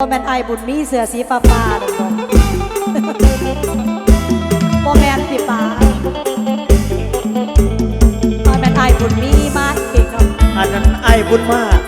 โมแมนไอบุญมีเสือสีฟ้าฟ้าโมแมนสีฟ้าโมแมนไอบุญมีมากเก่งะอันนั้นไอบุญมาก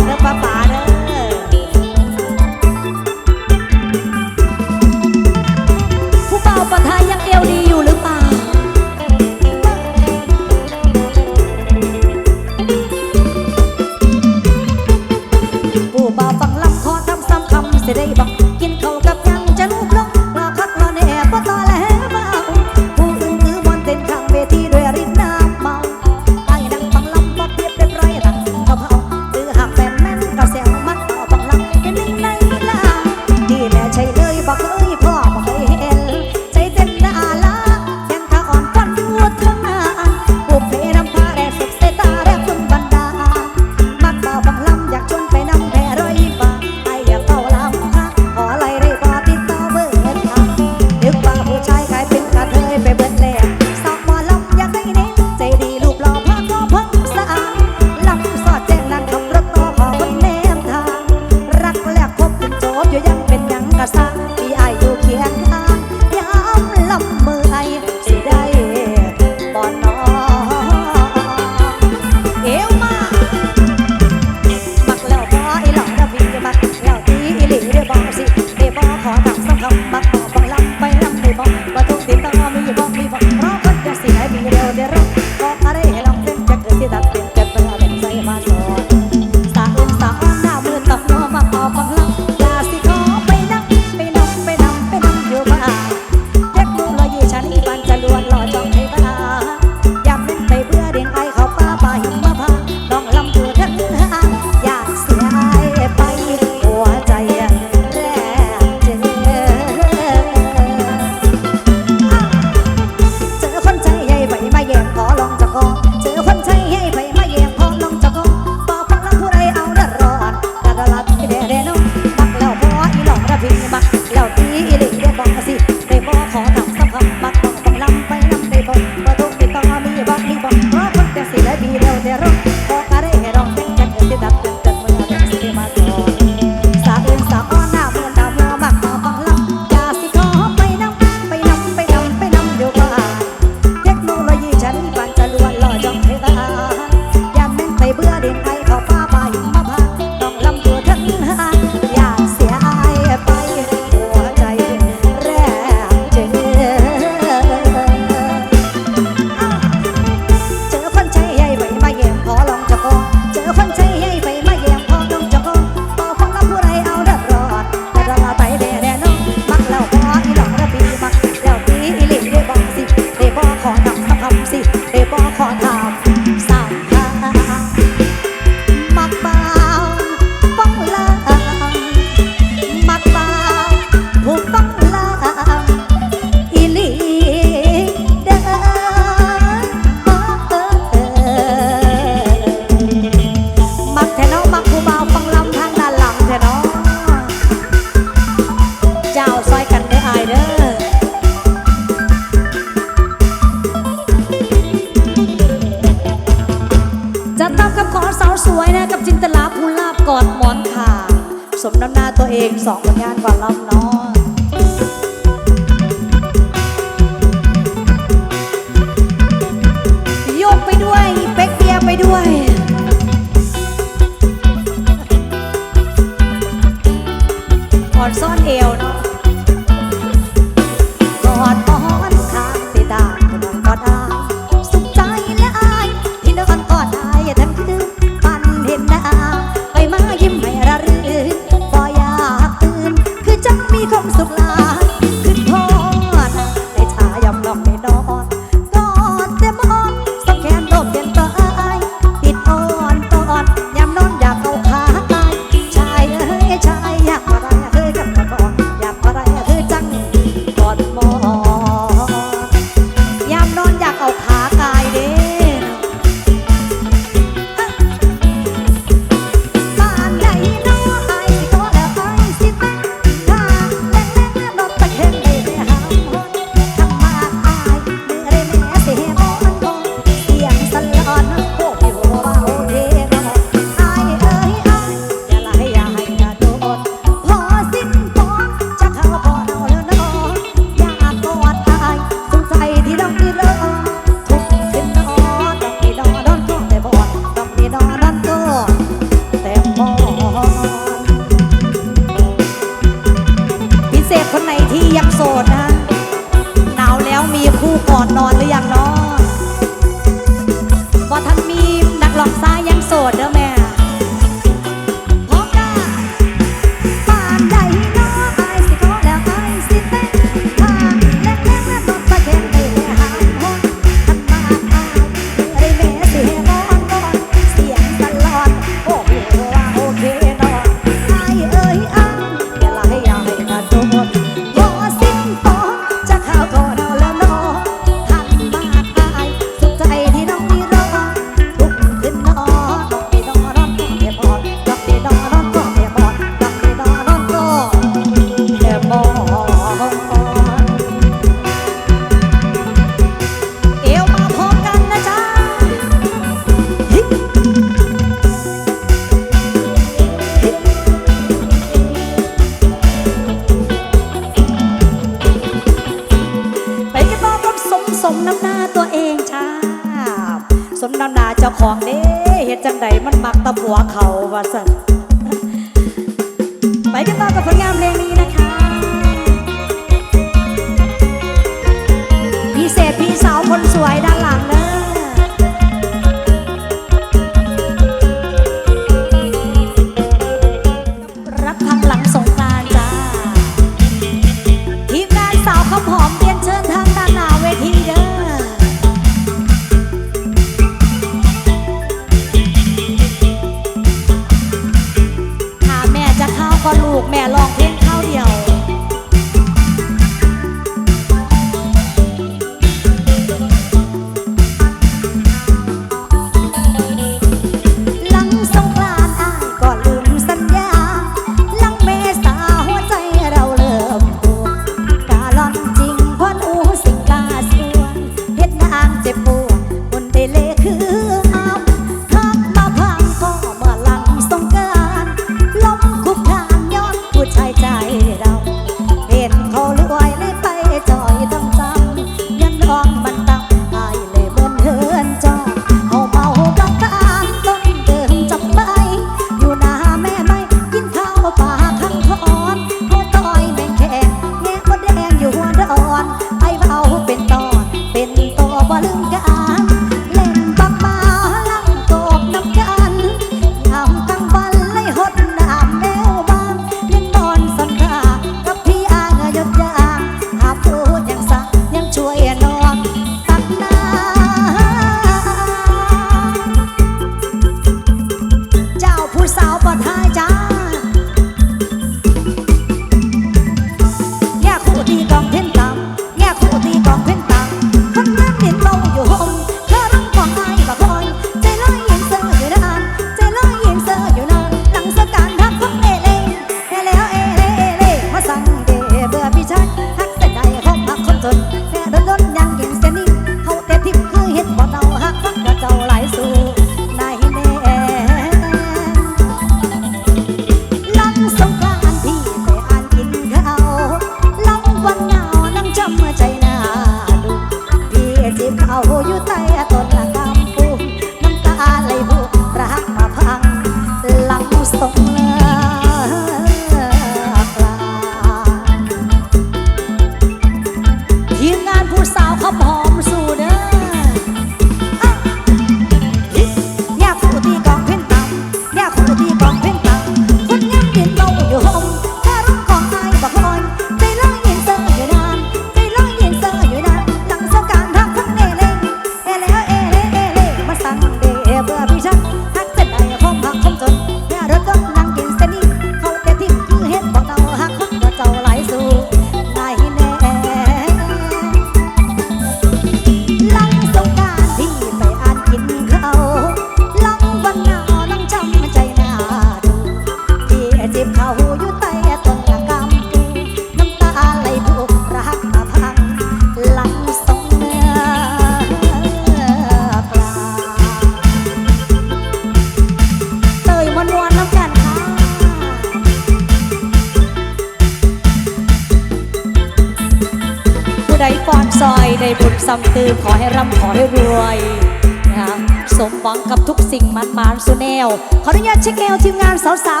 ขออนุญาตเช็คเอลทีมงานสาว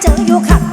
这ะ看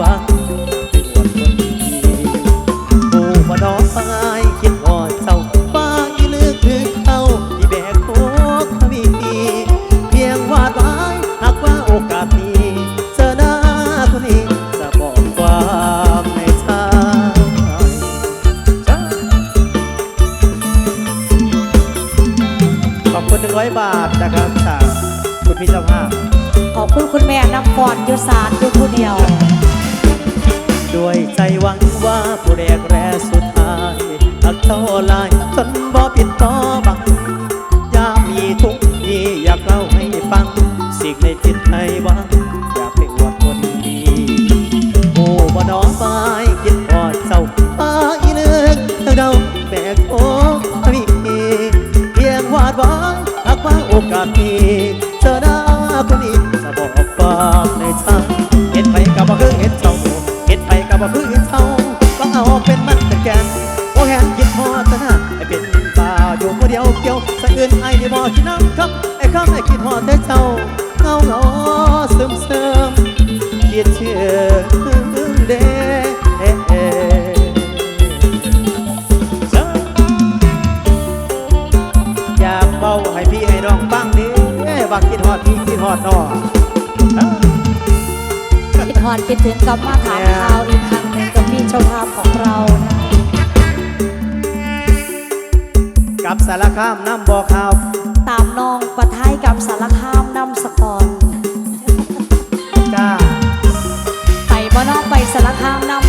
บ้างเวันวัผู้มาดอกไม้คิดอ่อนเศาป้าอีลึกเขาที่แบกโคกทวีเพียงวาดไว้หากว่าโอกาสนี้ เจอหนาคนนี้จะบอกความในใจขอบคุณหนึ่งร้อยบาทนะครับจากคุณพี่เจ้าภาพขอบคุณคุณแม่น้ำฟอนยุสารอยู่ผู้เดียว หักเท่าลายจนบ่ปิดต่อบังยามมีทุกข์ที่อยากเล่าให้ฟัง สิ่งในจิตใจหวังอยากไปอวดคนดีโอ้บ่น้องไปคิดอดเจ้าไปนึกเดาแบกโอ้มีเพียงวาดหวังหากว่าโอกาสมี อ้คำไอ้คิดฮอดแต่เจ้าเงาเงาซึมซึมคิดเชื่อเด้อยากเบาให้พี่ให้น้องฟังดิว่าคิดฮอดพี่คิดฮอดน้องคิดฮอนคิดถึงกลับมาถ สารคามนำ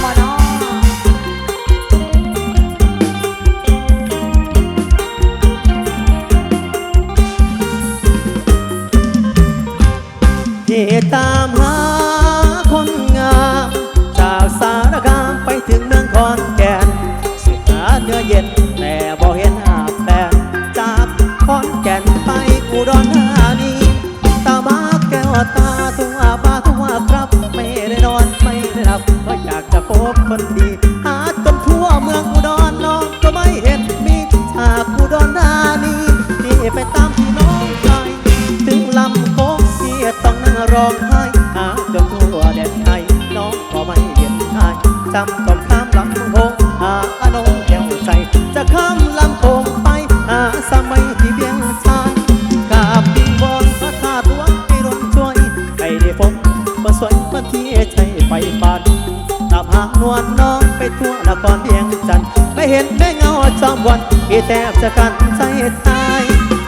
นวลน้องไปทั่วนครเพียงจันทน์ไม่เห็นแม่เงาจอมวันพี่แทบจะกันใจตาย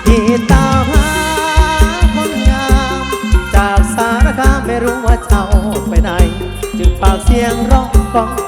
พี่ตาหาคนงามจากสารคามไม่รู้ว่าเจ้าไปไหน จึงปากเสียงร้องก้อง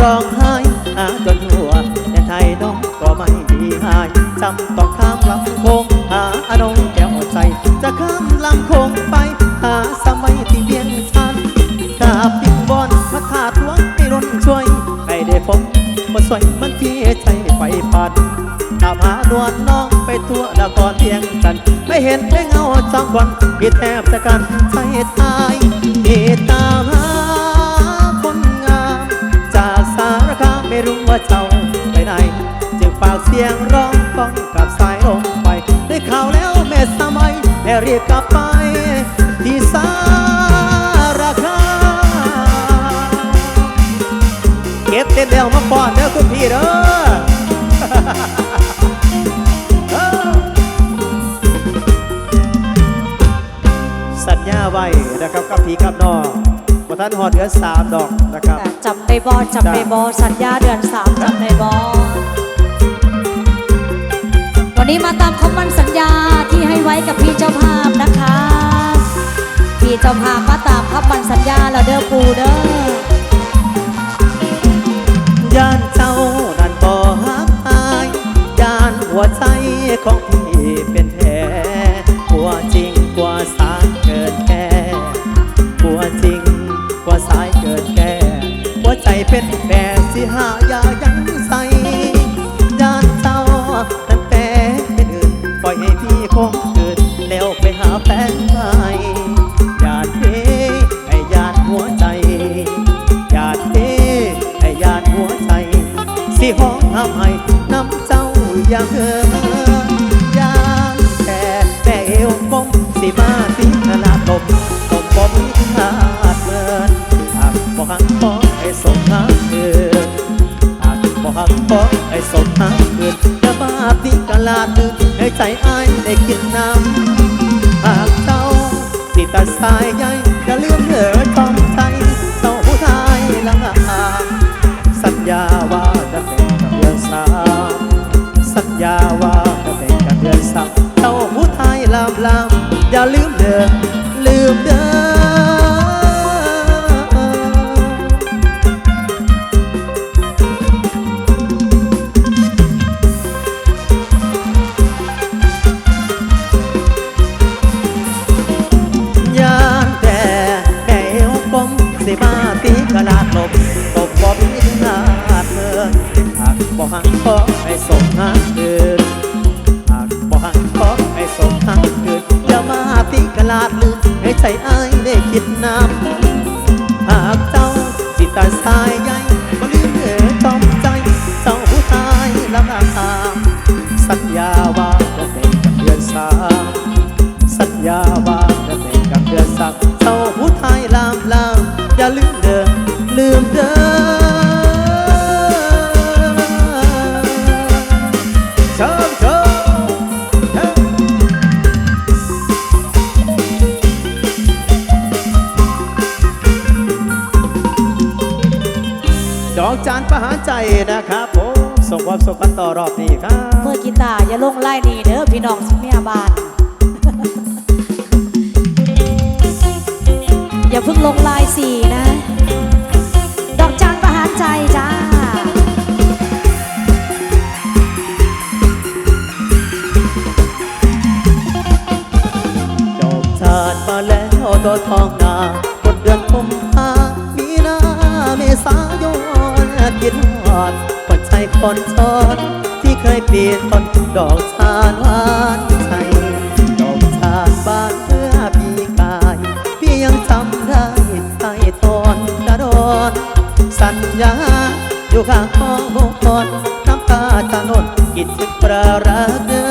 ร้องไห้หาจนหัวแต่ไทยน้องก็ไม่ดีหายจำต้องข้ามลำโพงหาอนงแก้วใจ จะข้ามลำโพงไป หาสมัยที่เบียนชันกราบปิงบอนพระธาตุหลวงให้ร่นช่วยให้ได้พบมาสวยมันที่ใจไฟปัดตามหานวลน้องไปทั่วนครเพียงจันไม่เห็นได้เงาจอมวันพี่แทบจะกันใจตายพี่ตา เสียงร้องก้องกับสายลมไปได้ข่าวแล้วแม่สมัยแม่รีบกลับไป ที่สารคามเก็บเต็มเดียวมาป้อนเด้อคุณพี่เด้อเออสัญาไว้นะครับกับพี่กับน้องว่าท่านหอดเหลือนสามดอกนะครับจำได้บอจำได้บอสัญญาเดือนสามจำได้บอ นนี้มาตามคำมั่นสัญญาที่ให้ไว้กับพี่เจ้าภาพนะคะ พี่เจ้าภาพมาตามคำมั่นสัญญาแล้วเด้อปูเด้อย่านเจ้านั่นบ่ฮักอายย่านหัวใจของพี่เป็นแผลกลัวจริงกลัวสายเกิดแก่กลัวจริงกลัวสายเกิดแก่หัวใจเป็นแผลสิหา อภัยน้ำเจ้าอย่าเหินยานแต่แต่เอวกลมสิมาสิขนาดตบตบบ่มขาดเมินหากบ่หักบ่ให้สมหักเกินหากบ่หักบ่ให้สมหักเกินจะมาสิกลาดหนึ่งให้ใจอ้ายได้กินน้ำหากเจ้าสิตัดสายใยอระเลืมเหลือต้อง ญาว่าแต่งกันเดือนสักเต้าผู้ไทยลำลำอย่าลืมเด้อลืมเด้อติกระดาษลบตบบ่มีนาเธอหักบ่หักบ่ กีตาร์อย่าลงไล่นี่เด้อพี่น้องสิเมียบ้าน อย่าเพิ่งลงลายสีนะ ดอกจันประหารใจจ้าดอกจันมาแล้วตอวทองนาคนเดือนคมพามีนาเมษายนกินหอดปัจจัยคนอน เคยปีนต้นดอกชาหวานใจดอกชาบานเพื่อพี่กายพี่ยังจำได้ใต้ตอนกระดอนสัญญาอยู่ข้างห้องมงคลน้ำตาจะนดกิดถึงประรักเดิ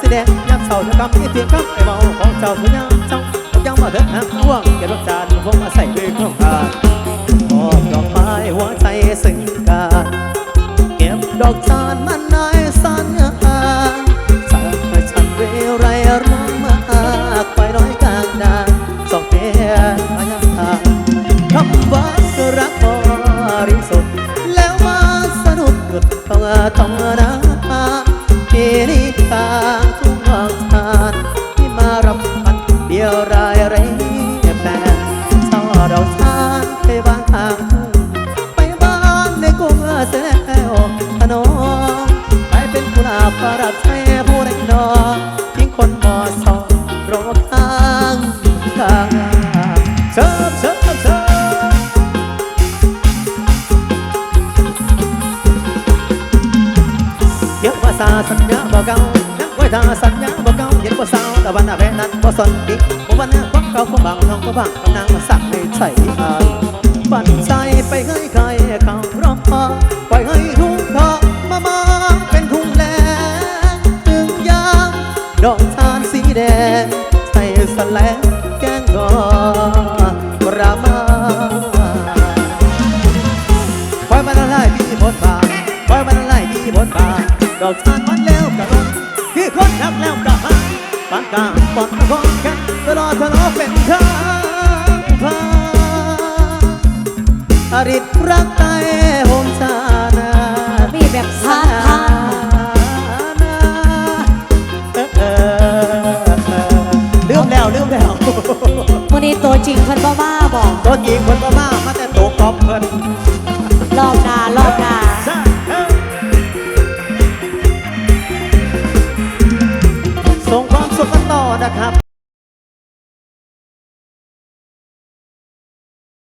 สิเดงยับเสาเท่ากัมที่เสียงกับไอ้เบาของเจ้าผู้ย ดอกทานสีแดง ใส่สแลงแกงกอกรามาปล่อยมันละลายพี่บนบาปล่อยมันละลายพี่บนบาดอกทานมันแล้วกะรักคือคนรักแล้วกะฮักปานกลางปอนองแค่ตลอดทะเลาะเป็นทางพาอริตรักตาย ตัวจริงเพิ่นบ้าบอกตัวจริงเพิ่นบ้ามาแต่ตัวกอบเพิ่น